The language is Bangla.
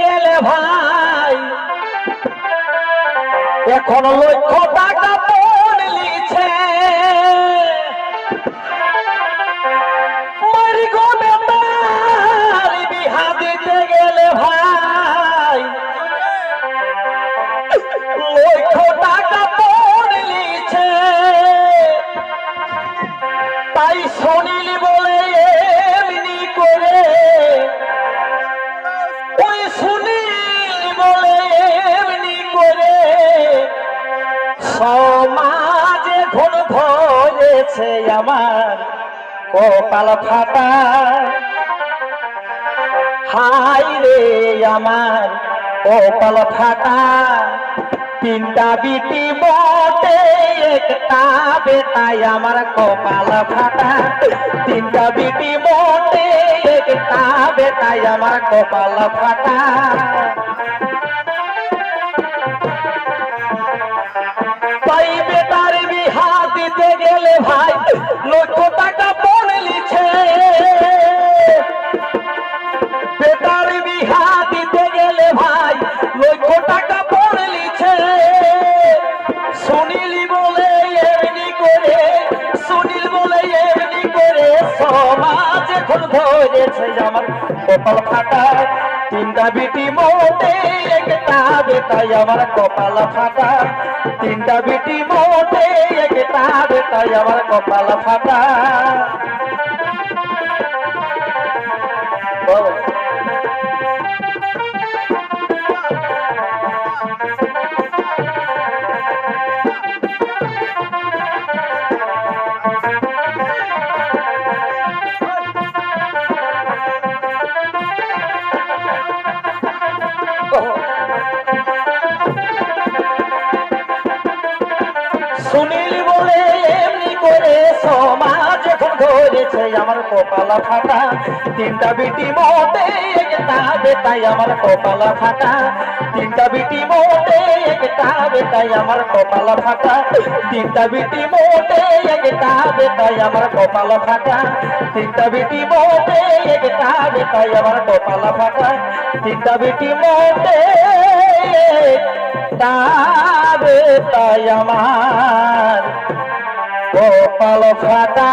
গেলে ভাই এখন লক্ষ টাকা পণ লিছে মারিগো বেটার বিহা দিতে গেলে ভাই লক্ষ ধরেছে আমার কপাল ফাটা। হাই রে আমার কপাল ফাটা। তিনটা বিটি বটে, একটা বেটাই আমার কপাল ফাটা। তিনটা বিটি বটে, একটা বেটাই আমার কপাল ফাটা। ধরেছে আমার কপাল ফাটায় তিনটা বিটি মোটে একটা বেটাই আমার কপাল ফাটায় তিনটা বিটি মোটে একটা বেটাই আমার কপাল ফাটায়। সুনীল বলে এমনি করে সমাজ এখন ধরেছে আমার কপালা ফাটা। তিনটা বিটি মোটে একটা বেটাই আমার কপালা ফাটা। তিনটা বিটি মোটে একটা বেটাই আমার কপালা ফাটা। তিনটা বিটি মোটে একটা বেটাই আমার কপালা ফাটা। তিনটা বিটি মোটে একটা বেটাই আমার কপালা ফাটা। তিনটা বিটি মোটে তাবে তাই আমার কপাল ফাটা।